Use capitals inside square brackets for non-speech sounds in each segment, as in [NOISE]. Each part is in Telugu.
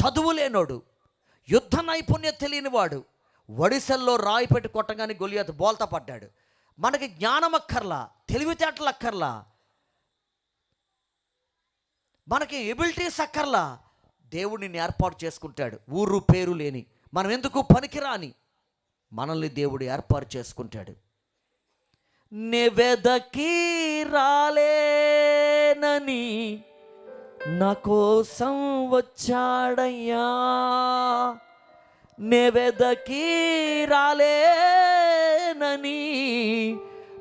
చదువు లేనోడు యుద్ధ నైపుణ్యం తెలియనివాడు ఒడిశల్లో రాయి పెట్టి కొట్టగానే గొలియత్ బోల్తా పడ్డాడు. మనకి జ్ఞానం అక్కర్లా తెలివితేటలు అక్కర్లా మనకి ఎబిలిటీస్ అక్కర్లా. దేవుడిని ఏర్పాటు చేసుకుంటాడు. ఊరు పేరు లేని మనం ఎందుకు పనికిరాని? మనల్ని దేవుడు ఏర్పాటు చేసుకుంటాడు. నివెదకి రాలేనని నా కోసం వచ్చాడయ్యా. నెవెదకి రాలేనని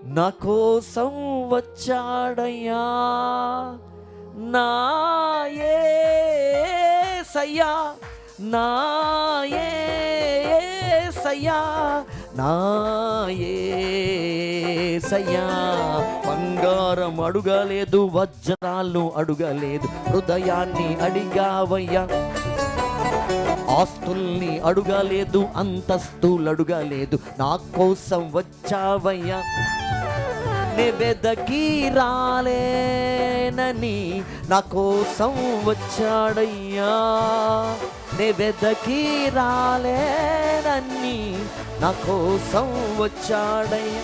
నా కోసం వచ్చాడయ్యా. నా ఏసయ్యా నా ఏసయ్యా నా ఏసయ్యా బంగారం అడుగలేదు వజ్రాలను అడుగలేదు హృదయాన్ని అడిగావయ్యా. ఆస్తుల్ని అడుగలేదు అంతస్తులు అడుగలేదు నా కోసం వచ్చావయ్యా. వెదకి రాలేనని నా కోసం వచ్చాడయ్యా. వెదకి రాలేనని నా కోసం వచ్చాడయ్యా.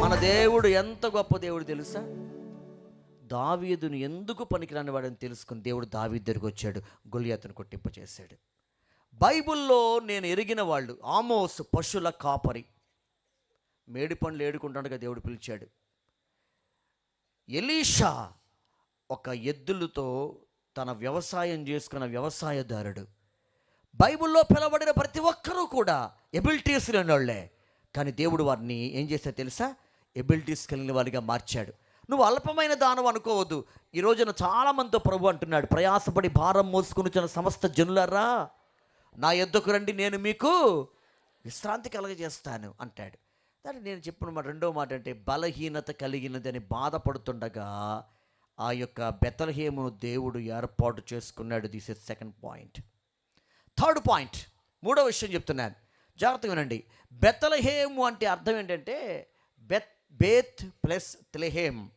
మన దేవుడు ఎంత గొప్ప దేవుడు తెలుసా? దావీదును ఎందుకు పనికిరాని వాడని తెలుసుకుని దేవుడు దావీదు దగ్గరికి వచ్చాడు గొలియాతును కొట్టింపచేశాడు బైబిల్లో నేను ఎరిగిన వాళ్ళు ఆమోస్ పశుల కాపరి. మేడి పండ్లు ఏడుకుంటాడుగా దేవుడు పిలిచాడు. ఎలీషా ఒక ఎద్దులతో తన వ్యవసాయం చేసుకున్న వ్యవసాయదారుడు. బైబిల్లో పిలవబడిన ప్రతి ఒక్కరూ కూడా ఎబిలిటీస్ లేని వాళ్ళే కానీ దేవుడు వారిని ఏం చేస్తే తెలుసా? ఎబిలిటీస్ కలిగిన వారిగా మార్చాడు. నువ్వు అల్పమైన దానం అనుకోవద్దు. ఈ రోజున చాలామందితో ప్రభు అంటున్నాడు ప్రయాసపడి భారం మోసుకుని చిన్న సమస్త జనులరా నా ఎద్దుకు రండి నేను మీకు విశ్రాంతి కలగజేస్తాను అంటాడు. దాన్ని నేను చెప్పిన మాట రెండో మాట అంటే బలహీనత కలిగినదని బాధపడుతుండగా ఆ యొక్క బెతలహేమును దేవుడు ఏర్పాటు చేసుకున్నాడు. This is second point. Third point మూడో విషయం చెప్తున్నాను. జాగ్రత్తగా వినండి. బెత్తలహేము అంటే అర్థం ఏంటంటే బెత్ బేత్ ప్లస్ త్లెహేం.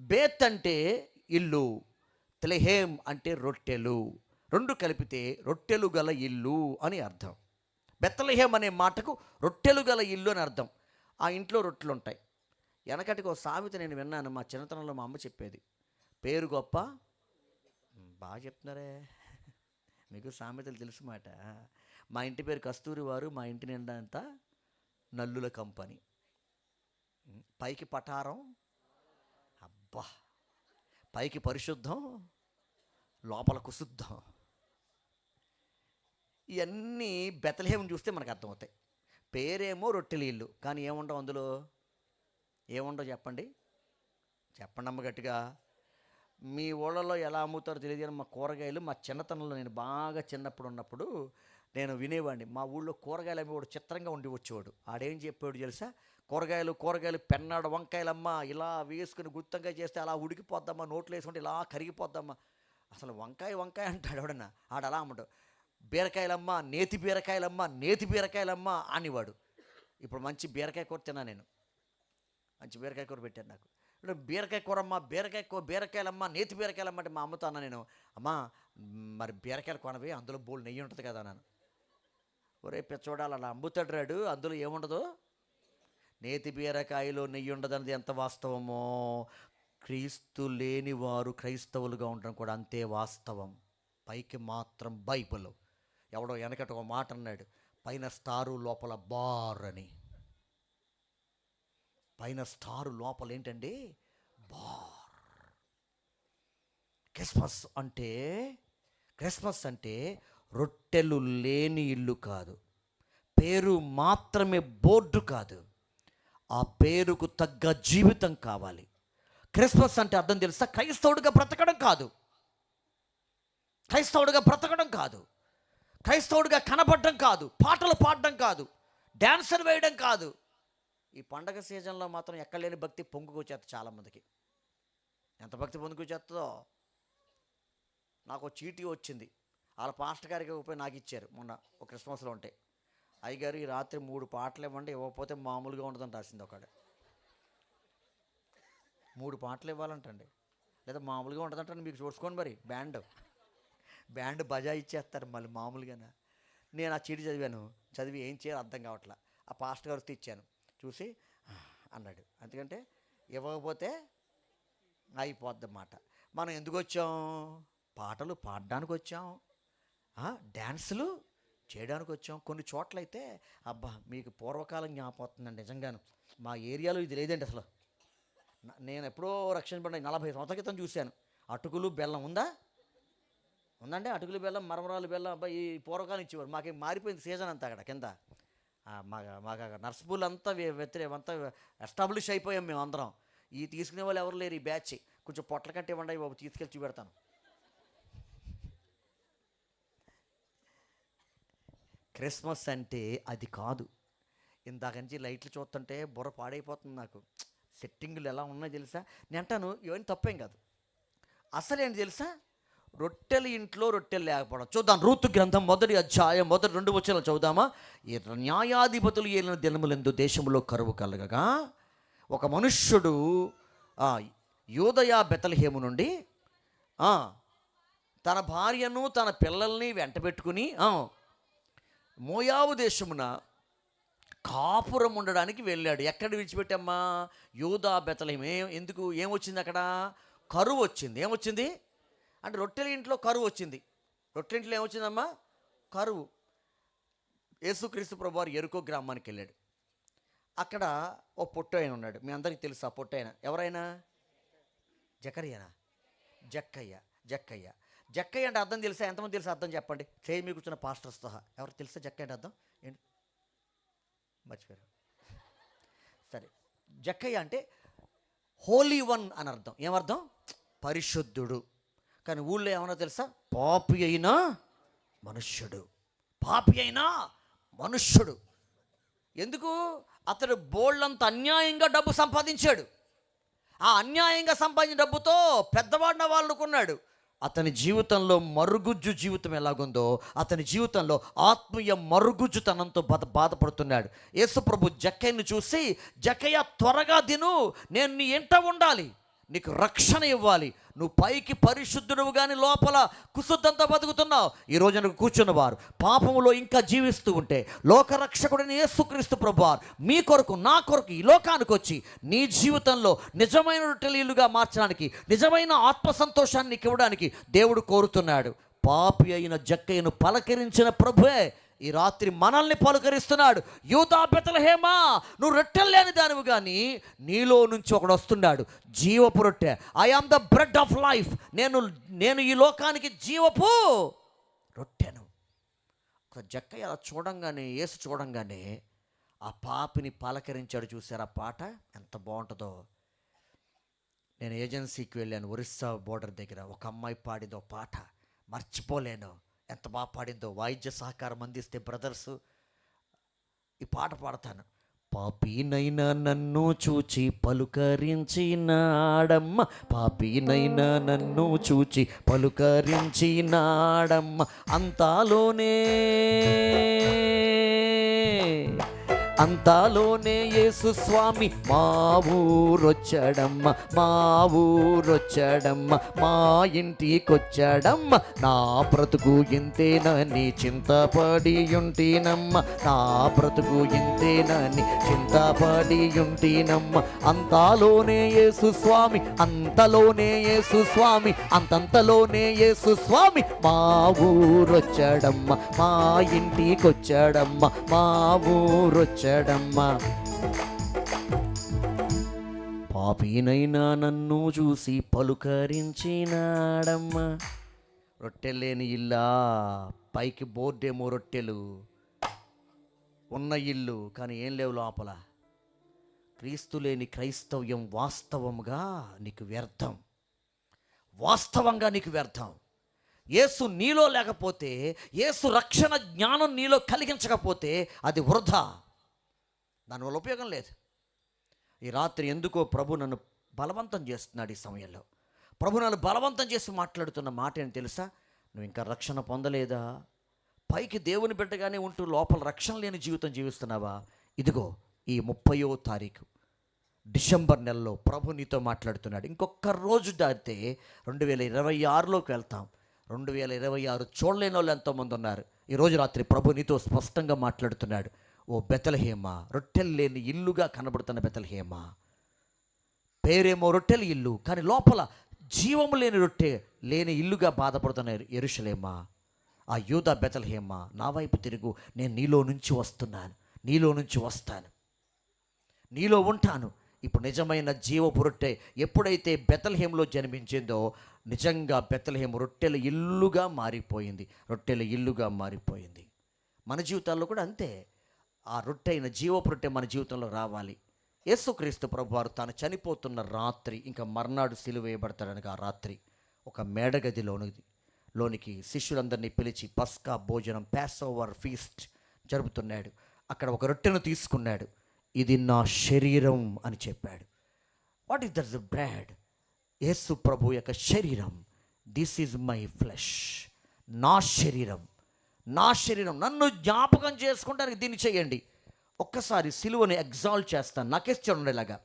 బేత్ అంటే ఇల్లు త్లెహేం అంటే రొట్టెలు. రెండు కలిపితే రొట్టెలు గల ఇల్లు అని అర్థం. బెత్తలహేం అనే మాటకు రొట్టెలు గల ఇల్లు అని అర్థం. ఆ ఇంట్లో రొట్టెలు ఉంటాయి. వెనకటికి ఒక సామెత నేను విన్నాను మా చిన్నతనంలో మా అమ్మ చెప్పేది. పేరు గొప్ప? బాగా చెప్తున్నారే. మీకు సామెతలు తెలుసు మాట. మా ఇంటి పేరు కస్తూరి వారు మా ఇంటి నిండా అంతా నల్లుల కంపెనీ. పైకి పటారం అబ్బా! పైకి పరిశుద్ధం లోపల కుశుద్ధం. ఇవన్నీ బెతలహేం చూస్తే మనకు అర్థమవుతాయి. పేరేమో రొట్టెలీళ్ళు ఇల్లు కానీ ఏముండవు అందులో? ఏముండవు చెప్పండి? చెప్పండి అమ్మ గట్టిగా. మీ ఊళ్ళలో ఎలా అమ్ముతారో తెలియదు కానీ మా కూరగాయలు మా చిన్నతనంలో నేను బాగా చిన్నప్పుడు ఉన్నప్పుడు నేను వినేవాడిని. మా ఊళ్ళో కూరగాయలు అమ్మేవాడు చిత్రంగా ఉండి వచ్చేవాడు ఆడేం చెప్పాడు తెలుసా? కూరగాయలు కూరగాయలు పెన్నాడు వంకాయలమ్మ ఇలా వేసుకుని గుత్తంగా చేస్తే అలా ఉడికిపోద్దమ్మా నోట్లో వేసుకుంటే ఇలా కరిగిపోద్దమ్మా. అసలు వంకాయ వంకాయ అంటాడు ఎవడన్నా? ఆడ అలా అమ్మడు. బీరకాయలమ్మ నేతి బీరకాయలమ్మ నేతి బీరకాయలమ్మ అనేవాడు. ఇప్పుడు మంచి బీరకాయ కూర తిన్నా నేను. మంచి బీరకాయ కూర పెట్టాను నాకు. బీరకాయ కూర అమ్మ బీరకాయ కూర బీరకాయలమ్మ నేతి బీరకాయలమ్మ అంటే మా అమ్మతో అన్న నేను. అమ్మా మరి బీరకాయలు కొనవి అందులో బోల్ నెయ్యి ఉంటుంది కదా నన్ను ఒరే పిచ్చోడాలి అలా అమ్ముతాడు రాడు అందులో ఏముండదు? నేతి బీరకాయలో నెయ్యి ఉండదన్నది ఎంత వాస్తవమో? క్రీస్తు లేని వారు క్రైస్తవులుగా ఉండడం కూడా అంతే వాస్తవం. పైకి మాత్రం బైబిల్. ఎవడో వెనకట ఒక మాట అన్నాడు పైన స్టారు లోపల బార్ అని. పైన స్టారు లోపల ఏంటండి బార్. క్రిస్మస్ అంటే క్రిస్మస్ అంటే రొట్టెలు లేని ఇల్లు కాదు. పేరు మాత్రమే బోర్డు కాదు. ఆ పేరుకు తగ్గ జీవితం కావాలి. క్రిస్మస్ అంటే అర్థం తెలుసా? క్రైస్తవుడిగా బ్రతకడం కాదు. క్రైస్తవుడిగా బ్రతకడం కాదు. క్రైస్తవుడిగా కనపడడం కాదు. పాటలు పాడడం కాదు. డ్యాన్సర్ వేయడం కాదు. ఈ పండగ సీజన్లో మాత్రం ఎక్కడలేని భక్తి పొంగుకొచ్చేస్త చాలామందికి. ఎంత భక్తి పొందుకొచ్చేస్తుందో నాకు చీటీ వచ్చింది. వాళ్ళ పాస్టర్ గారికి పోయి నాకు ఇచ్చారు మొన్న ఒక క్రిస్మస్లో ఉంటే. అయ్యగారు ఈ రాత్రి మూడు పాటలు ఇవ్వండి ఇవ్వకపోతే మామూలుగా ఉండదని రాసింది ఒకడ మూడు పాటలు ఇవ్వాలంటండి. లేదా మామూలుగా ఉండదంటే మీకు చూసుకోండి మరి బ్యాండ్. బ్యాండ్ బజా ఇచ్చేస్తారు మళ్ళీ మామూలుగానే. నేను ఆ చీటి చదివాను చదివి ఏం చేయాలి అర్థం కావట్లా. ఆ పాస్టర్ గారు తెచ్చాను చూసి అన్నాడు. ఎందుకంటే ఇవ్వకపోతే అయిపోద్దన్నమాట. మనం ఎందుకు వచ్చాం? పాటలు పాడడానికి వచ్చాం. డ్యాన్సులు చేయడానికి వచ్చాం. కొన్ని చోట్లయితే అబ్బా మీకు పూర్వకాలం జ్ఞాపకం వస్తుందండి నిజంగాను. మా ఏరియాలో ఇది లేదండి అసలు. నేను ఎప్పుడో రక్షణ పడిన నలభై సంవత్సరాల క్రితం చూశాను. అటుకులు బెల్లం ఉందా? ఉందండి. అటుకులు బెల్లం మరమరాలు బెల్లం అబ్బాయి ఈ పూర్వకాలం ఇచ్చేవారు. మాకేం మారిపోయింది సీజన్ అంతా అక్కడ కింద. మాకు మాకు అక్కడ అంతా వ్య- అంతా ఎస్టాబ్లిష్ అయిపోయాం మేము అందరం. ఈ తీసుకునే వాళ్ళు ఎవరు లేరు ఈ బ్యాచ్. కొంచెం పొట్ల కంటే ఇవ్వండి బాబు తీసుకెళ్ళి చూపెడతాను. క్రిస్మస్ అంటే అది కాదు. ఇందాక నుంచి లైట్లు చూస్తుంటే బుర్ర పాడైపోతుంది నాకు. సెట్టింగులు ఎలా ఉన్నాయో తెలుసా? నేను అంటాను ఇవన్నీ తప్పేం కాదు. అసలేంటి తెలుసా? రొట్టెలు ఇంట్లో రొట్టెలు లేకపోవడం. చూద్దాం రూతు గ్రంథం మొదటి అధ్యాయం మొదటి రెండు వచ్చిన చదువుదామా? ఈ న్యాయాధిపతులు ఏలిన దినములందు దేశంలో కరువు కలగగా ఒక మనుష్యుడు ఆ, యూదయ బెతలహేము నుండి తన భార్యను తన పిల్లల్ని వెంటబెట్టుకుని మోయావు మోయాబు దేశమున కాపురం ఉండడానికి వెళ్ళాడు. ఎక్కడ విడిచిపెట్టమ్మా? యూదా బెతలహేం ఏ ఎందుకు? ఏమొచ్చింది అక్కడ? కరువు వచ్చింది. ఏమొచ్చింది అంటే రొట్టెల ఇంట్లో కరువు వచ్చింది. రొట్టెల ఇంట్లో ఏమొచ్చిందమ్మా కరువు. యేసుక్రీస్తు ప్రభు వారు ఎరుకో గ్రామానికి వెళ్ళాడు. అక్కడ ఓ పొట్టు ఆయన ఉన్నాడు. మీ అందరికీ తెలుసు ఆ పొట్టు ఆయన. ఎవరైనా? జకరియనా? జక్కయ్య. జక్కయ్య. జక్కయ్య అంటే అర్థం తెలుసా? ఎంతమంది తెలుసా అర్థం చెప్పండి? చేయి మీ కూర్చున్న పాస్టర్ సహా ఎవరు తెలుసా జక్కయ్య అంటే అర్థం? ఏంటి? మర్చిపోయారు. సరే. జక్కయ్య అంటే హోలీ వన్ అని అర్థం. ఏమర్థం పరిశుద్ధుడు. కానీ ఊళ్ళో ఏమన్నా తెలుసా? పాపి అయినా మనుష్యుడు. పాపి అయినా మనుష్యుడు. ఎందుకు? అతడు బోళ్ళంత అన్యాయంగా డబ్బు సంపాదించాడు. ఆ అన్యాయంగా సంపాదించిన డబ్బుతో పెద్దవాడిన వాళ్ళు కొన్నాడు అతని జీవితంలో మరుగుజ్జు జీవితం ఎలాగుందో అతని జీవితంలో ఆత్మీయ మరుగుజ్జుతనంతో బాధ బాధపడుతున్నాడు. యేసుప్రభు జక్కయ్యను చూసి జక్కయ్య త్వరగా దిను నేను నీ ఇంట ఉండాలి. నీకు రక్షణ ఇవ్వాలి. నువ్వు పైకి పరిశుద్ధుడు కానీ లోపల కుశుద్ధంతో బతుకుతున్నావు. ఈ రోజు నువ్వు కూర్చున్నవారు పాపములో ఇంకా జీవిస్తూ ఉంటే లోకరక్షకుడిని యేసుక్రీస్తు ప్రభువారు మీ కొరకు నా కొరకు ఈ లోకానికి వచ్చి నీ జీవితంలో నిజమైన టెలీలుగా మార్చడానికి నిజమైన ఆత్మ సంతోషాన్ని ఇవ్వడానికి దేవుడు కోరుతున్నాడు. పాపి అయిన జక్కయ్యను పలకరించిన ప్రభువే ఈ రాత్రి మనల్ని పలుకరిస్తున్నాడు. యూదా బెతలహేమా నువ్వు రొట్టెలు లేని దానివి కానీ నీలో నుంచి ఒకడు వస్తున్నాడు. జీవపు రొట్టె. I am the bread of life నేను నేను ఈ లోకానికి జీవపు రొట్టెను ఒక జక్కయ్య అలా చూడంగానే ఏసు చూడంగానే ఆ పాపిని పలకరించాడు. చూసారు ఆ పాట? ఎంత బాగుంటుందో. నేను ఏజెన్సీకి వెళ్ళాను ఒరిస్సా బోర్డర్ దగ్గర. ఒక అమ్మాయి పాడిదో పాట. మర్చిపోలేను. ఎంత బాగా పాడిందో వాయిద్య సహకారం అందిస్తే బ్రదర్స్ ఈ పాట పాడతాను. పాపినైనా నన్ను చూచి పలుకరించినాడమ్మ పాపినైనా నన్ను చూచి పలుకరించినాడమ్మ అంతాలోనే అంతాలోనే యేసు స్వామి మా ఊరొచ్చాడమ్మ మా ఊరొచ్చాడమ్మ మా ఇంటికొచ్చాడమ్మ నా బ్రతుకు ఇంతేనని చింతపడి ఉంటేనమ్మ నా బ్రతుకు ఇంతేనని చింతపడి ఉంటేనమ్మ అంతాలోనే యేసు స్వామి అంతలోనే యేసు స్వామి అంతంతలోనే యేసు స్వామి మా ఊరొచ్చాడమ్మ మా ఇంటికొచ్చాడమ్మ మా ఊరొచ్చాడమ్మ. పాపినైనా నన్ను చూసి పలుకరించినాడమ్మ. రొట్టెలేని ఇల్లా పైకి బోర్డేమో రొట్టెలు. ఉన్న ఇల్లు కానీ ఏం లేవు లోపల. క్రీస్తు లేని క్రైస్తవ్యం వాస్తవంగా నీకు వ్యర్థం. వాస్తవంగా నీకు వ్యర్థం. యేసు నీలో లేకపోతే యేసు రక్షణ జ్ఞానం నీలో కలిగించకపోతే అది వృధా. దానివల్ల ఉపయోగం లేదు. ఈ రాత్రి ఎందుకో ప్రభు నన్ను బలవంతం చేస్తున్నాడు ఈ సమయంలో. ప్రభు నన్ను బలవంతం చేసి మాట్లాడుతున్న మాట ఏంటి తెలుసా? నువ్వు ఇంకా రక్షణ పొందలేదా? పైకి దేవుని బిడ్డగానే ఉంటూ లోపల రక్షణ లేని జీవితం జీవిస్తున్నావా? ఇదిగో ఈ ముప్పయో తారీఖు డిసెంబర్ నెలలో ప్రభు నీతో మాట్లాడుతున్నాడు. ఇంకొక రోజు దాటితే రెండు వేల ఇరవై ఆరులోకి వెళ్తాం. రెండు వేల ఇరవై ఆరు చూడలేని వాళ్ళు ఎంతోమంది ఉన్నారు. ఈరోజు రాత్రి ప్రభు నీతో స్పష్టంగా మాట్లాడుతున్నాడు. ఓ బెతలహేమ రొట్టెలు లేని ఇల్లుగా కనబడుతున్న బెతలహేమ. పేరేమో రొట్టెల ఇల్లు కానీ లోపల జీవము లేని రొట్టె లేని ఇల్లుగా బాధపడుతున్న ఎరుషలేమా. ఆ యూదా బెతలహేమ నా వైపు తిరుగు నేను నీలో నుంచి వస్తున్నాను నీలో నుంచి వస్తాను. నీలో ఉంటాను. ఇప్పుడు నిజమైన జీవపు రొట్టె ఎప్పుడైతే బెతల్హేంలో జన్మించిందో నిజంగా బెతల్హేం రొట్టెల ఇల్లుగా మారిపోయింది రొట్టెల ఇల్లుగా మారిపోయింది. మన జీవితాల్లో కూడా అంతే. ఆ రొట్టె అయిన జీవపు రొట్టె మన జీవితంలో రావాలి. యేసుక్రీస్తు ప్రభు వారు తాను చనిపోతున్న రాత్రి ఇంకా మర్నాడు సిలువేయబడతాడనగా ఆ రాత్రి ఒక మేడగదిలోని లోనికి శిష్యులందరినీ పిలిచి పస్కా భోజనం ప్యాస్ ఓవర్ ఫీస్ట్ జరుపుతున్నాడు. అక్కడ ఒక రొట్టెను తీసుకున్నాడు. ఇది నా శరీరం అని చెప్పాడు. What is that bread? యేసు ప్రభు యొక్క శరీరం. This is my flesh. నా శరీరం. నా శరీరం నన్ను జ్ఞాపకం చేసుకోవడానికి దీన్ని చేయండి. ఒక్కసారి సిలువని ఎగ్జాల్ట్ చేస్తాను నాకేసి చూడండి ఇలాగా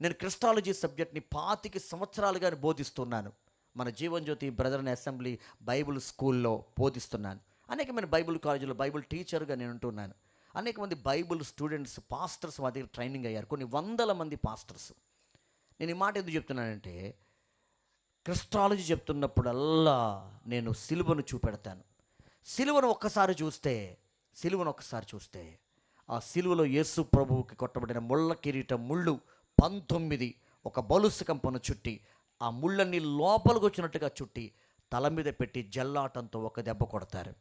నేను క్రిస్టాలజీ సబ్జెక్ట్ని పాతికి సంవత్సరాలుగా బోధిస్తున్నాను. మన జీవన్ జ్యోతి అసెంబ్లీ బైబిల్ స్కూల్లో బోధిస్తున్నాను. అనేకమైన బైబిల్ కాలేజీలో బైబిల్ టీచర్గా నేను ఉంటున్నాను. అనేక మంది బైబిల్ స్టూడెంట్స్ పాస్టర్స్ మా దగ్గర ట్రైనింగ్ అయ్యారు. కొన్ని వందల మంది పాస్టర్స్. నేను ఈ మాట ఎందుకు చెప్తున్నానంటే క్రిస్టాలజీ చెప్తున్నప్పుడల్లా నేను సిలువను చూపెడతాను. సిలువను ఒక్కసారి చూస్తే సిలువను ఒక్కసారి చూస్తే ఆ సిలువలో యేసు ప్రభువుకి కొట్టబడిన ముళ్ళ కిరీటం ముళ్ళు పంతొమ్మిది ఒక బలుసు కంపను చుట్టి ఆ ముళ్ళన్ని లోపలికి వచ్చినట్టుగా చుట్టి తల మీద పెట్టి జల్లాటంతో ఒక దెబ్బ కొడతారు.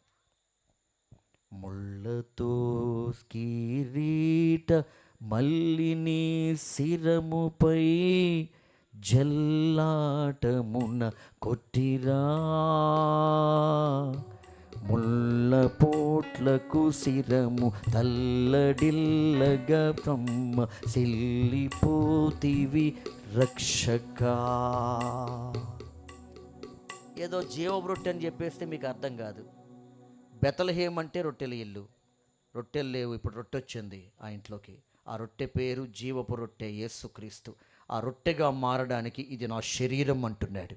ముళ్ళతో కిరీట మల్లిని శిరముపై జల్లాటమున కొట్టిరా. ముళ్ళ పోట్లకు శిరము తల్లడిల్లగా బ్రహ్మ సిల్లిపోతివి రక్షక. ఏదో జీవపు రొట్టె అని చెప్పేస్తే మీకు అర్థం కాదు. బెతలహేం అంటే రొట్టెల ఇల్లు. రొట్టెలు లేవు ఇప్పుడు రొట్టె వచ్చింది ఆ ఇంట్లోకి. ఆ రొట్టె పేరు జీవపు రొట్టె యేసుక్రీస్తు ఆ రొట్టెగా మారడానికి ఇది నా శరీరం అంటున్నాడు.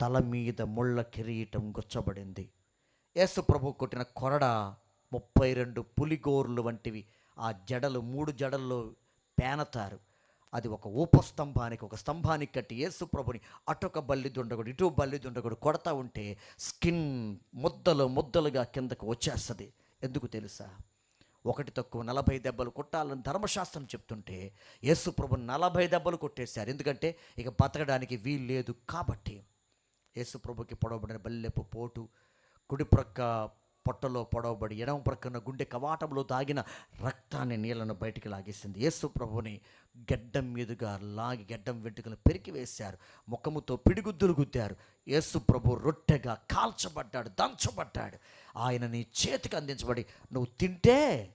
తల మీద ముళ్ళ కిరీటం గుచ్చబడింది. యేసు ప్రభు కొట్టిన కొరడ ముప్పై రెండు పులిగోర్లు వంటివి. ఆ జడలు మూడు జడల్లో పేనతారు. అది ఒక ఊపస్తంభానికి ఒక స్తంభానికి కట్టి యేసు ప్రభుని అటొక బల్లి దుండగుడు ఇటు బల్లి దుండగుడు కొడతా ఉంటే స్కిన్ ముద్దలు ముద్దలుగా కిందకు వచ్చేస్తుంది. ఎందుకు తెలుసా? ఒకటి తక్కువ నలభై దెబ్బలు కొట్టాలని ధర్మశాస్త్రం చెప్తుంటే యేసు ప్రభు నలభై దెబ్బలు కొట్టేశారు. ఎందుకంటే ఇక బతకడానికి వీలు లేదు కాబట్టి. యేసు ప్రభుకి పొడవబడిన బల్లెపు పోటు కుడి ప్రక్క పొట్టలో పొడవబడి ఎడమ ప్రక్కన గుండె కవాటంలో తాగిన రక్తాన్ని నీళ్ళను బయటికి లాగేసింది. యేసు ప్రభుని గెడ్డం మీదుగా లాగి గడ్డం వెంట్రుకలు పెరికి వేశారు. ముఖముతో పిడిగుద్దులు గుద్దారు. యేసు ప్రభు రొట్టెగా కాల్చబడ్డాడు దంచబడ్డాడు. ఆయన నీ చేతికి అందించబడి నువ్వు తింటే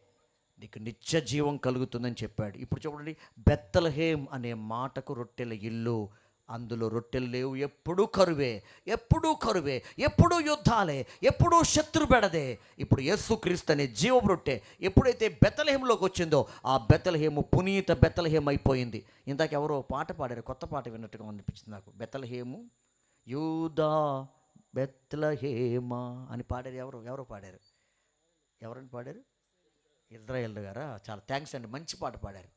నీకు నిత్య జీవం కలుగుతుందని చెప్పాడు. ఇప్పుడు చూడండి బెత్తలహేం అనే మాటకు రొట్టెల ఇల్లు అందులో రొట్టెలు లేవు ఎప్పుడూ కరువే ఎప్పుడూ కరువే ఎప్పుడూ యుద్ధాలే ఎప్పుడూ శత్రు బెడదే. ఇప్పుడు యేసుక్రీస్తు అనే జీవపు రొట్టె ఎప్పుడైతే బెత్తలహేంలోకి వచ్చిందో ఆ బెత్తలహేము పునీత బెత్తలహేం అయిపోయింది. ఇందాక ఎవరో పాట పాడారు కొత్త పాట విన్నట్టుగా అనిపించింది నాకు. బెత్తలహేము యూదా బెత్తలహేమ అని పాడారు ఎవరు ఎవరు పాడారు? ఎవరని పాడారు? ఇజ్రాయేల్ గారా? చాలా థ్యాంక్స్ అండి మంచి పాట పాడారు.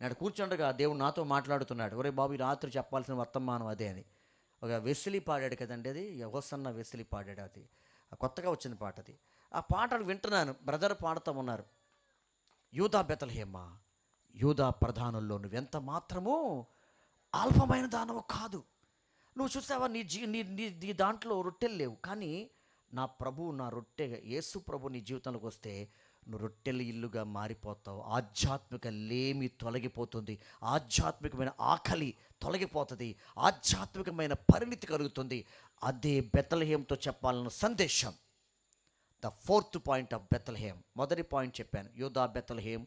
నేను కూర్చుండగా దేవుడు నాతో మాట్లాడుతున్నాడు. ఒరే బాబు ఈ రాత్రి చెప్పాల్సిన వర్తమానం అదే అని. ఒక వెసిలి పాడాడు కదండి అది? హోసన్న వెసిలి పాడాడు అది. ఆ కొత్తగా వచ్చిన పాట అది. ఆ పాటలు వింటున్నాను. బ్రదర్ పాడుతూ ఉన్నారు. యూదా బెతల్హేమ? యూదా ప్రధానుల్లో నువ్వెంత మాత్రము అల్పమైన దానవు కాదు. నువ్వు చూసావా? నీ జీ నీ నీ నీ దాంట్లో రొట్టెలు లేవు. కానీ నా ప్రభు నా రొట్టె యేసు ప్రభు నీ జీవితంలోకి వస్తే నువ్వు రొట్టెల ఇల్లుగా మారిపోతావు. ఆధ్యాత్మిక లేమి తొలగిపోతుంది. ఆధ్యాత్మికమైన ఆకలి తొలగిపోతుంది. ఆధ్యాత్మికమైన పరిణితి కలుగుతుంది. అదే బెత్తలహేంతో చెప్పాలన్న సందేశం. The fourth point of Bethlehem మొదటి పాయింట్ చెప్పాను. యోధా బెత్తలహేం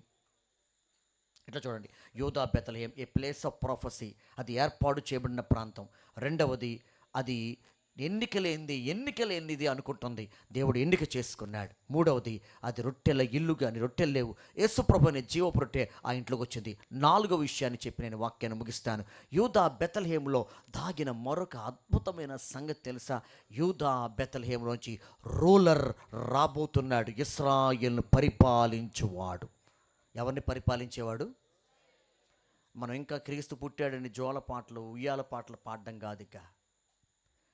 ఇట్లా చూడండి. యోధా బెతలహేం ఏ ప్లేస్ ఆఫ్ ప్రొఫెసీ. అది ఏర్పాటు చేయబడిన ప్రాంతం. రెండవది అది ఎన్నికలేంది ఎన్నికలేనిది అనుకుంటుంది. దేవుడు ఎన్నిక చేసుకున్నాడు. మూడవది అది రొట్టెల ఇల్లు కానీ రొట్టెలు లేవు. యేసుప్రభు అనే జీవపు రొట్టె ఆ ఇంట్లోకి వచ్చింది. నాలుగో విషయాన్ని చెప్పి నేను వాక్యాన్ని ముగిస్తాను. యూదా బెతల్హేములో దాగిన మరొక అద్భుతమైన సంగతి తెలుసా? యూదా బెతల్హేములోంచి రూలర్ రాబోతున్నాడు. ఇస్రాయిల్ను పరిపాలించువాడు. ఎవరిని పరిపాలించేవాడు? మనం ఇంకా క్రీస్తు పుట్టాడని జోల పాటలు ఉయ్యాల పాటలు పాడడం కాదు ఇక.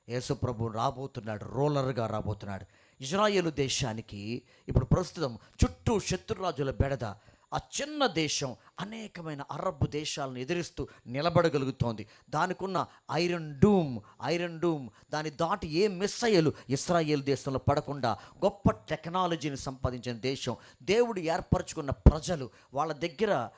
యేసుప్రభు రాబోతున్నాడు రోలర్గా రాబోతున్నాడు. ఇజ్రాయేలు దేశానికి ఇప్పుడు ప్రస్తుతం చుట్టూ శత్రురాజుల బెడద ఆ చిన్న దేశం అనేకమైన అరబ్ దేశాలను ఎదిరిస్తూ నిలబడగలుగుతోంది. దానికున్న ఐరన్ డూమ్ ఐరన్ డూమ్ దాని దాటి ఏ మిస్సైలు ఇస్రాయేల్ దేశంలో పడకుండా గొప్ప టెక్నాలజీని సంపాదించిన దేశం. దేవుడు ఏర్పరచుకున్న ప్రజలు వాళ్ళ దగ్గర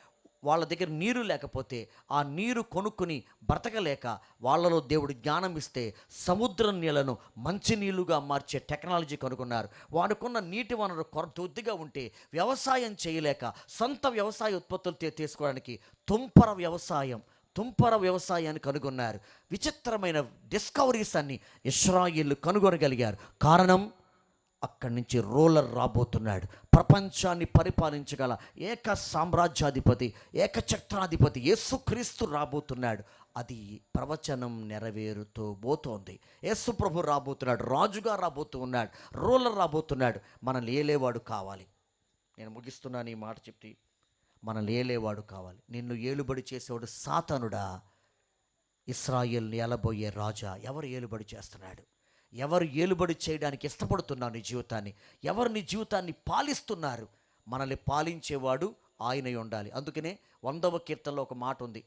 వాళ్ళ దగ్గర నీరు లేకపోతే ఆ నీరు కొనుక్కుని బ్రతకలేక వాళ్ళలో దేవుడు జ్ఞానం ఇస్తే సముద్రం నీళ్ళను మంచి నీళ్ళుగా మార్చే టెక్నాలజీ కనుగొన్నారు. వాడుకున్న నీటి వనరు కొరత కొద్దిగా ఉంటే వ్యవసాయం చేయలేక సొంత వ్యవసాయ ఉత్పత్తులు తీసుకోవడానికి తుంపర వ్యవసాయం తుంపర వ్యవసాయాన్ని కనుగొన్నారు. విచిత్రమైన డిస్కవరీస్ అన్ని ఇస్రాయిల్ కనుగొనగలిగారు. కారణం అక్కడి నుంచి రోలర్ రాబోతున్నాడు. ప్రపంచాన్ని పరిపాలించగల ఏక సామ్రాజ్యాధిపతి ఏకచక్రాధిపతి యేసుక్రీస్తు రాబోతున్నాడు. అది ప్రవచనం నెరవేరుతూ పోతోంది. యేసు ప్రభు రాబోతున్నాడు రాజుగా రాబోతూ ఉన్నాడు రోలర్ రాబోతున్నాడు. మనల్ని ఏలేవాడు కావాలి. నేను ముగిస్తున్నాను ఈ మాట చెప్తే. మనల్ని ఏలేవాడు కావాలి. నిన్ను ఏలుబడి చేసేవాడు సాతనుడా. ఇస్రాయిల్ని ఎలబోయే రాజా ఎవరు ఏలుబడి చేస్తున్నాడు? ఎవరు ఏలుబడి చేయడానికి ఇష్టపడుతున్నారు నీ జీవితాన్ని? ఎవరు నీ జీవితాన్ని పాలిస్తున్నారు? మనల్ని పాలించేవాడు ఆయనై ఉండాలి. అందుకనే వందవ కీర్తనలో ఒక మాట ఉంది.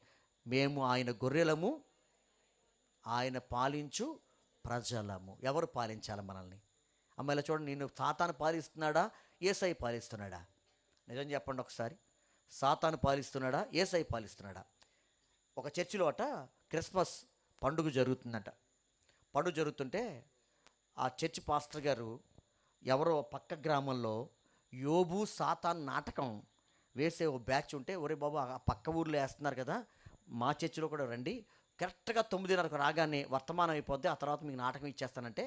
మేము ఆయన గొర్రెలము ఆయన పాలించు ప్రజలము. ఎవరు పాలించాలి మనల్ని? అమ్మాయిలా చూడండి నేను సాతాను పాలిస్తున్నాడా? ఏసై పాలిస్తున్నాడా? నిజం చెప్పండి ఒకసారి. సాతాను పాలిస్తున్నాడా? ఏసై పాలిస్తున్నాడా? ఒక చర్చిలో అట క్రిస్మస్ పండుగ జరుగుతుందట. పండుగ జరుగుతుంటే ఆ చర్చ్ పాస్టర్ గారు ఎవరో పక్క గ్రామంలో యోబు సాతాన్ నాటకం వేసే ఓ బ్యాచ్ ఉంటే ఒరే బాబు ఆ పక్క ఊర్లో వేస్తున్నారు కదా మా చర్చిలో కూడా రండి. కరెక్ట్గా తొమ్మిదిన్నరకు రాగానే వర్తమానం అయిపోద్ది ఆ తర్వాత మీకు నాటకం ఇచ్చేస్తానంటే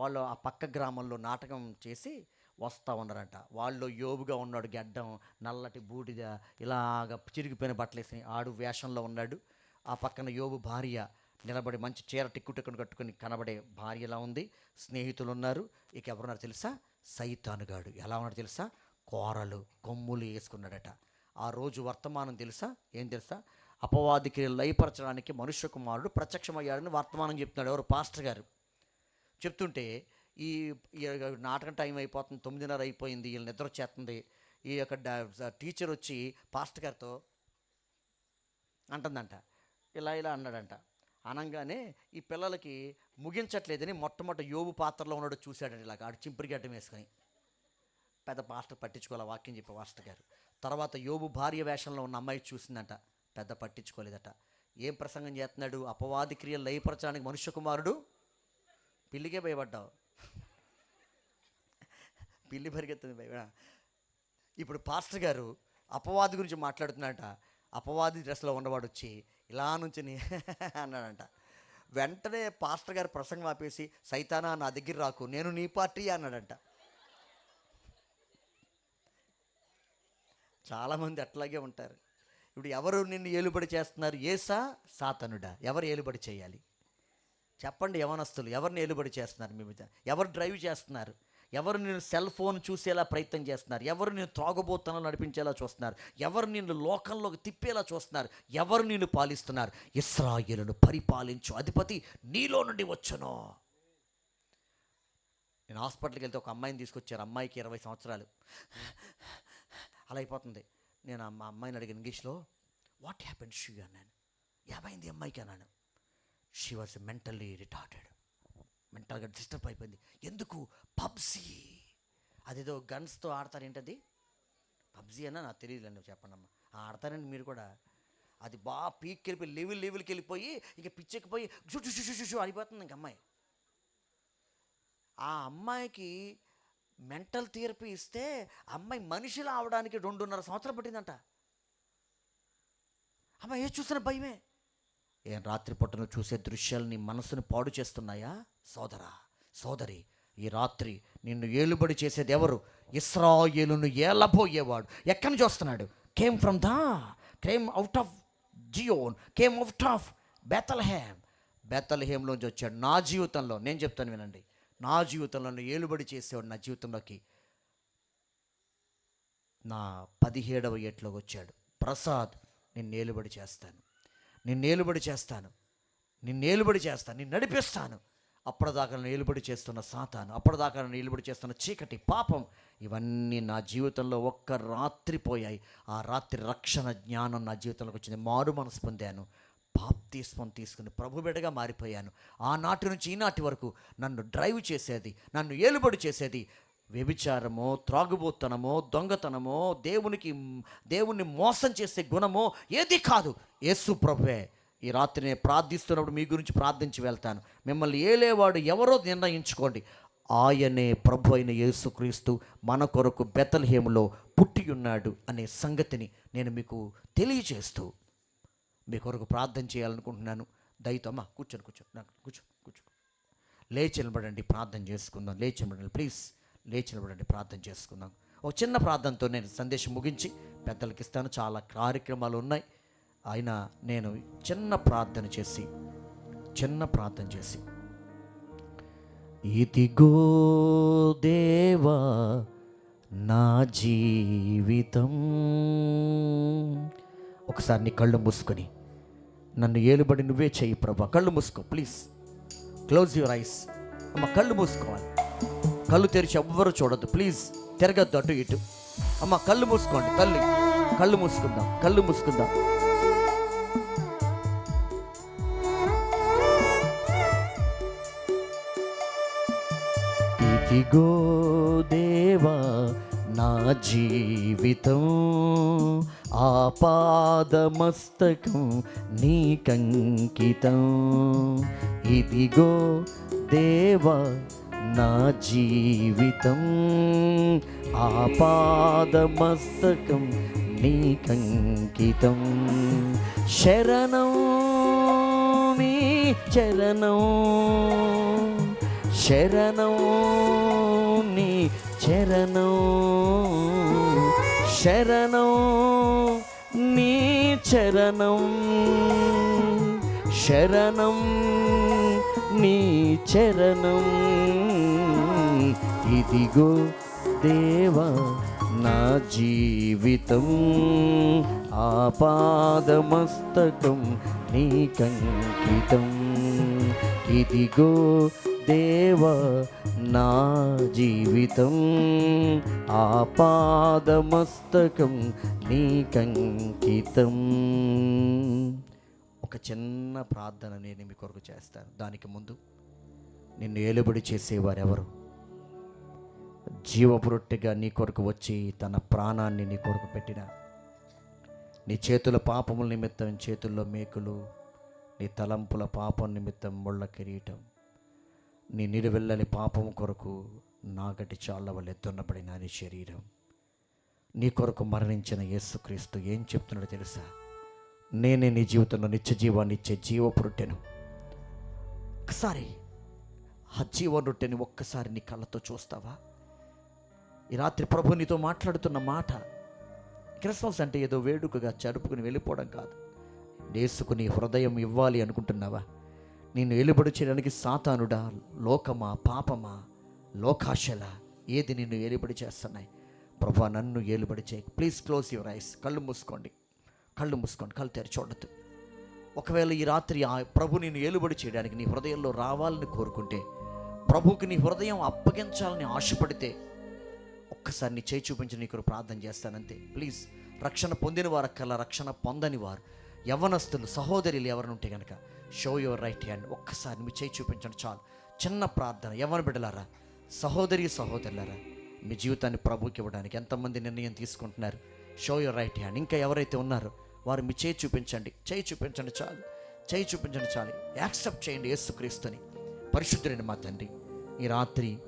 వాళ్ళు ఆ పక్క గ్రామంలో నాటకం చేసి వస్తూ ఉన్నారంట. వాళ్ళు యోబుగా ఉన్నాడు గడ్డం నల్లటి బూడిద ఇలాగ చిరిగిపోయిన బట్టలు వేసి ఆడు వేషంలో ఉన్నాడు. ఆ పక్కన యోబు భార్య నిలబడి మంచి చీర టిక్కు టిక్కును కట్టుకుని కనబడే భార్యలా ఉంది. స్నేహితులు ఉన్నారు ఇక ఎవరున్నారు తెలుసా? సైతానుగాడు ఎలా ఉన్నాడు తెలుసా? కోరలు కొమ్ములు వేసుకున్నాడట. ఆ రోజు వర్తమానం తెలుసా? ఏం తెలుసా? అపవాదికి లయపరచడానికి మనుష్య కుమారుడు ప్రత్యక్షమయ్యాడని వర్తమానం చెప్తున్నాడు ఎవరు? పాస్టర్ గారు. చెప్తుంటే ఈ ఈ నాటకం టైం అయిపోతుంది తొమ్మిదిన్నర అయిపోయింది వీళ్ళు నిద్ర వచ్చేస్తుంది. ఈ యొక్క టీచర్ వచ్చి పాస్టర్ గారితో అంటుందంట. ఇలా ఇలా అన్నాడంట. అనగానే ఈ పిల్లలకి ముగించట్లేదని మొట్టమొదటి యోబు పాత్రలో ఉన్నాడు చూశాడండి ఇలాగ. ఆడు చింపిరి గడ్డం వేసుకొని. పెద్ద పాస్టర్ పట్టించుకోవాలి వాక్యం చెప్పే పాస్టర్ గారు. తర్వాత యోబు భార్య వేషంలో ఉన్న అమ్మాయి చూసిందంట. పెద్ద పట్టించుకోలేదట. ఏం ప్రసంగం చేస్తున్నాడు? అపవాది క్రియలు లయపరచడానికి మనుష్య కుమారుడు? పిల్లికే భయపడ్డావు. పిల్లి పరిగెత్తుంది భయ. ఇప్పుడు పాస్టర్ గారు అపవాది గురించి మాట్లాడుతున్నాడట. అపవాది డ్రెస్లో ఉన్నవాడు వచ్చి ఇలా నుంచి [LAUGHS] అన్నాడంట. వెంటనే పాస్టర్ గారు ప్రసంగం ఆపేసి సైతానా నా దగ్గర రాకు నేను నీ పార్టీ అన్నాడంట. చాలామంది అట్లాగే ఉంటారు. ఇప్పుడు ఎవరు నిన్ను ఏలుబడి చేస్తున్నారు? ఏసా? సాతనుడా. ఎవరు ఏలుబడి చేయాలి? చెప్పండి యవనస్తులు ఎవరిని ఏలుబడి చేస్తున్నారు మీ మీద? ఎవరు డ్రైవ్ చేస్తున్నారు? ఎవరు నేను సెల్ ఫోన్ చూసేలా ప్రయత్నం చేస్తున్నారు? ఎవరు నేను త్రాగుబోతనం నడిపించేలా చూస్తున్నారు? ఎవరు నిన్ను లోకంలోకి తిప్పేలా చూస్తున్నారు? ఎవరు నిన్ను పాలిస్తున్నారు? ఇస్రాయిలను పరిపాలించు అధిపతి నీలో నుండి వచ్చును. నేను హాస్పిటల్కి వెళ్తే ఒక అమ్మాయిని తీసుకొచ్చారు. అమ్మాయికి ఇరవై సంవత్సరాలు. అలా అయిపోతుంది. నేను మా అమ్మాయిని అడిగిన ఇంగ్లీష్లో వాట్ హ్యాపెన్ షూ అన్నాను. ఏమైంది అమ్మాయికి? అన్నాను. షీ వాజ్ మెంటల్లీ రిటార్టెడ్ మెంటల్గా డిస్టర్బ్ అయిపోయింది. ఎందుకు? పబ్జీ. అదేదో గన్స్తో ఆడతారు ఏంటది? పబ్జీ అన్నా నాకు తెలియదులేండి చెప్పండమ్మా ఆడతారండి మీరు కూడా. అది బాగా పీక్కి వెళ్ళిపోయి లెవెల్ లెవెల్కి వెళ్ళిపోయి ఇక పిచ్చెక్కిపోయి షు షు షు అయిపోతుంది ఇంక అమ్మాయి. ఆ అమ్మాయికి మెంటల్ థెరపీ ఇస్తే అమ్మాయి మనిషిలా అవడానికి రెండున్నర సంవత్సరం పట్టిందంట. అమ్మాయి ఏ చూసిన భయమే? ఏం రాత్రి పొట్టను చూసే దృశ్యాలు నీ మనసును పాడు చేస్తున్నాయా? సోదరా సోదరి ఈ రాత్రి నిన్ను ఏలుబడి చేసేది ఎవరు ఇస్రాయేలును ఏలబోయేవాడు. ఎక్కడి నుంచి వస్తున్నాడు? Came from the? Came out of Zion came out of Bethlehem బెతల్హేమ్లోంచి వచ్చాడు. నా జీవితంలో నేను చెప్తాను వినండి. నా జీవితంలో ఏలుబడి చేసేవాడు నా జీవితంలోకి. నా పదిహేడవ ఏట్లోకి వచ్చాడు. ప్రసాద్ నిన్ను ఏలుబడి చేస్తాను. నిన్ను ఏలుబడి చేస్తాను. నిన్ను ఏలుబడి చేస్తాను. నిన్ను నడిపిస్తాను. అప్పటిదాకా నిలబడి ఏలుబడి చేస్తున్న సాతాను అప్పటిదాకా నిలబడి చేస్తున్న చీకటి పాపం ఇవన్నీ నా జీవితంలో ఒక్క రాత్రి పోయాయి. ఆ రాత్రి రక్షణ జ్ఞానం నా జీవితంలోకి వచ్చింది. మారు మనసు పొందాను. బాప్తీస్మం తీసుకుని ప్రభు బిడ్డగా మారిపోయాను. ఆనాటి నుంచి ఈనాటి వరకు నన్ను డ్రైవ్ చేసేది నన్ను ఏలుబడి చేసేది వ్యభిచారమో త్రాగుబోతనమో దొంగతనమో దేవునికి దేవుణ్ణి మోసం చేసే గుణమో ఏది కాదు. యేసు ప్రభువే. ఈ రాత్రి నేను ప్రార్థిస్తున్నప్పుడు మీ గురించి ప్రార్థించి వెళ్తాను. మిమ్మల్ని ఏలేవాడు ఎవరో నిర్ణయించుకోండి. ఆయనే ప్రభు అయిన యేసుక్రీస్తు మన కొరకు బెతల్హేములో పుట్టి ఉన్నాడు అనే సంగతిని నేను మీకు తెలియజేస్తూ మీ కొరకు ప్రార్థన చేయాలనుకుంటున్నాను. దయతో కూర్చొని కూర్చో. కూర్చో కూర్చో. లేచి నిలబడండి ప్రార్థన చేసుకుందాం. లేచి నిలబడండి ప్లీజ్. లేచి నిలబడండి ప్రార్థన చేసుకుందాం. ఒక చిన్న ప్రార్థనతో నేను సందేశం ముగించి పెద్దలకి ఇస్తాను. చాలా కార్యక్రమాలు ఉన్నాయి. అయినా నేను చిన్న ప్రార్థన చేసి చిన్న ప్రార్థన చేసి ఇదిగో దేవా నా జీవితం. ఒకసారి నీ కళ్ళు మూసుకొని నన్ను ఏలుబడి నువ్వే చెయ్యి ప్రభా. కళ్ళు మూసుకో ప్లీజ్. క్లోజ్ యువర్ ఐస్ అమ్మ కళ్ళు మూసుకోవాలి. కళ్ళు తెరిచి ఎవ్వరు చూడొద్దు. ప్లీజ్ తిరగద్దు అటు ఇటు. అమ్మ కళ్ళు మూసుకోండి తల్లి. కళ్ళు మూసుకుందాం కళ్ళు మూసుకుందాం. ఇదిగో దేవా నా జీవితం ఆపాదమస్తకం నీకంకితం ఇదిగో దేవా నా జీవితం ఆపాదమస్తకం నీకంకితం శరణం మీ చరణం. శరణం నీ చరణం శరణం నీ చరణం శరణం నీ చరణం ఇదిగో దేవా నా జీవితం ఆపాదమస్తకం నీకంకితం ఇదిగో దేవా నా జీవితం ఆపాదమస్తకం నీకంకితం ఒక చిన్న ప్రార్థన నేను మీ కొరకు చేస్తాను. దానికి ముందు నిన్ను ఏలుబడి చేసేవారెవరు? జీవపురొట్టిగా నీ కొరకు వచ్చి తన ప్రాణాన్ని నీ కొరకు పెట్టిన నీ చేతుల పాపముల నిమిత్తం చేతుల్లో మేకులు నీ తలంపుల పాపం నిమిత్తం ముళ్ళ కిరీటం. నీ నిలువెల్లని పాపం కొరకు నాగటి చాళ్ళ వల్లే దున్నబడిన నీ శరీరం. నీ కొరకు మరణించిన యేసుక్రీస్తు ఏం చెప్తున్నాడో తెలుసా? నేనే నీ జీవితంలో నిత్య జీవాన్ని ఇచ్చే జీవపురొట్టెను ఒకసారి ఆ జీవ రొట్టెని ఒక్కసారి నీ కళ్ళతో చూస్తావా? ఈ రాత్రి ప్రభు నీతో మాట్లాడుతున్న మాట క్రిస్మస్ అంటే ఏదో వేడుకగా జరుపుకుని వెళ్ళిపోవడం కాదు. నేసుకుని హృదయం ఇవ్వాలి అనుకుంటున్నావా? నిన్ను ఏలుబడి చేయడానికి సాతానుడా లోకమా పాపమా లోకాశల ఏది నిన్ను ఏలుబడి చేస్తున్నాయి? ప్రభా నన్ను ఏలుబడి చేయి. ప్లీజ్ క్లోజ్ యువర్ ఐస్ కళ్ళు మూసుకోండి. కళ్ళు మూసుకోండి. కళ్ళు తెరిచి చూడద్దు. ఒకవేళ ఈ రాత్రి ఆ ప్రభు నిన్ను ఏలుబడి చేయడానికి నీ హృదయంలో రావాలని కోరుకుంటే ప్రభుకి నీ హృదయం అప్పగించాలని ఆశపడితే ఒక్కసారి నీ చేయి చూపించి నీకు ప్రార్థన చేస్తానంతే. ప్లీజ్ రక్షణ పొందిన వారక్కల్లా రక్షణ పొందని వారు యవనస్తులు సహోదరులు ఎవరైనా ఉంటే కనుక షో యువర్ రైట్ హ్యాండ్ ఒక్కసారి మీ చేయి చూపించండి చాలు. చిన్న ప్రార్థన. ఎవరు బిడ్డలారా? సహోదరి సహోదరులారా మీ జీవితాన్ని ప్రభుకి ఇవ్వడానికి ఎంతమంది నిర్ణయం తీసుకుంటున్నారు? షో యువర్ రైట్ హ్యాండ్ ఇంకా ఎవరైతే ఉన్నారో వారు మీ చేయి చూపించండి. చేయి చూపించండి చాలు. చేయి చూపించండి చాలు. యాక్సెప్ట్ చేయండి యేసుక్రీస్తుని. పరిశుద్ధుడైన మా తండ్రి ఈ రాత్రి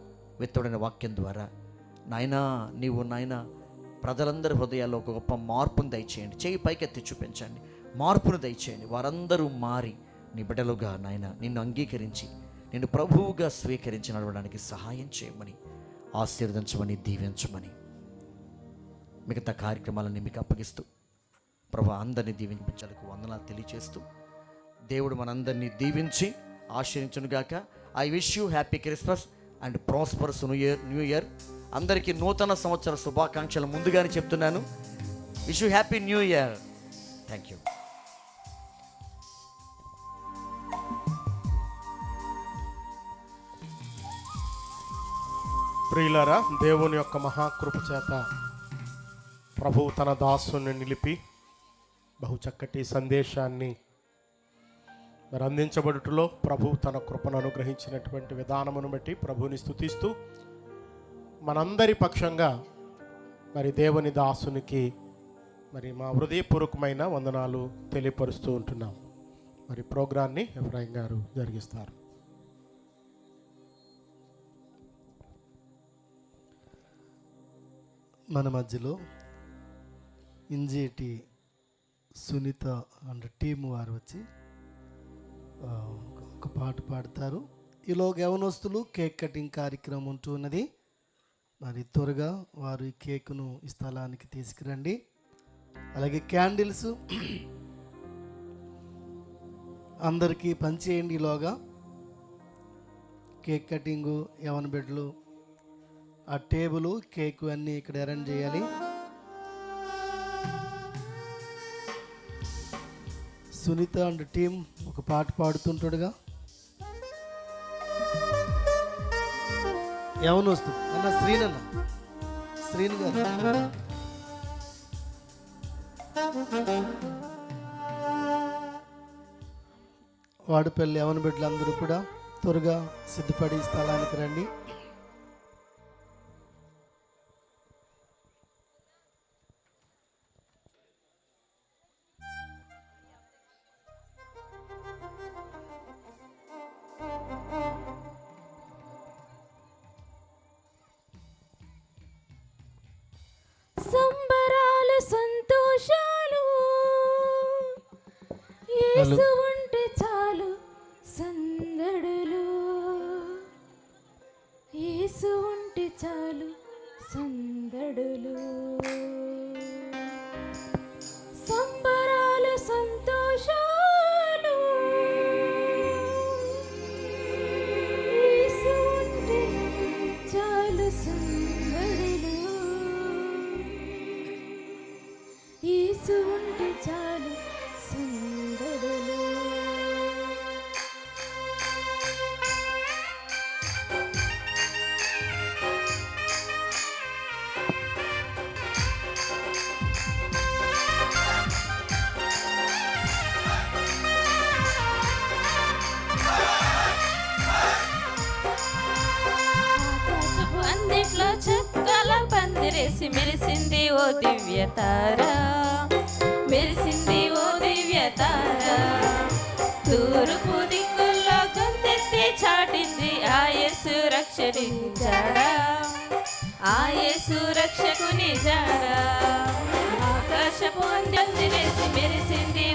విత్తబడిన వాక్యం ద్వారా నాయనా నీవు నాయనా ప్రజలందరి హృదయాల్లో ఒక గొప్ప మార్పును దయచేయండి. చేయి పైకెత్తి చూపించండి. మార్పును దయచేయండి. వారందరూ మారి నీ బిడ్డలుగా నాయన నిన్ను అంగీకరించి నేను ప్రభువుగా స్వీకరించి నడవడానికి సహాయం చేయమని ఆశీర్వదించమని దీవించమని మిగతా కార్యక్రమాలన్నీ మీకు అప్పగిస్తూ ప్రభు అందరినీ దీవించాలకు వందనాలు తెలియచేస్తూ దేవుడు మనందరినీ దీవించి ఆశ్రయించునుగాక I wish you happy Christmas and prosperous new year new year అందరికీ నూతన సంవత్సర శుభాకాంక్షలు ముందుగానే చెప్తున్నాను. Wish you happy new year thank you ప్రియులరా దేవుని యొక్క మహాకృప చేత ప్రభు తన దాసుని నిలిపి బహు చక్కటి సందేశాన్ని మరి అందించబడుటలో ప్రభు తన కృపను అనుగ్రహించినటువంటి విధానమును బట్టి ప్రభుని స్థుతిస్తూ మనందరి పక్షంగా మరి దేవుని దాసునికి మరి మా హృదయపూర్వకమైన వందనాలు తెలియపరుస్తూ ఉంటున్నాం. మరి ప్రోగ్రాన్ని ఎఫ్రాయిం గారు జరిగిస్తారు. మన మధ్యలో ఇంజేటి సునీత అండ్ టీం వారు వచ్చి ఒక పాట పాడతారు. ఈలో యవనస్తులు కేక్ కటింగ్ కార్యక్రమం ఉంటూ ఉన్నది. మరి త్వరగా వారు ఈ కేకును ఈ స్థలానికి తీసుకురండి. అలాగే క్యాండిల్స్ అందరికీ పంచేయండి ఈలోగా. కేక్ కటింగు యవన బిడ్డలు ఆ టేబుల్ కేక్ అన్నీ ఇక్కడ అరేంజ్ చేయాలి. సునీత అండ్ టీం ఒక పాట పాడుతుంటాడుగా. ఎవరు వస్తుంది అన్న శ్రీనన్న. శ్రీను గారు. వాడుపల్లి బిడ్డలు బిడ్డలందరూ కూడా త్వరగా సిద్ధపడి స్థలానికి రండి. మెరిసింది మెరిసింది ఓ దివ్య తూర్పు దిక్కుల్లో గొంతెత్తి చాటింది ఆయసు రక్షని జాడ రక్షకుని జాడ? ఆకాశ అందిరేసి మెరిసింది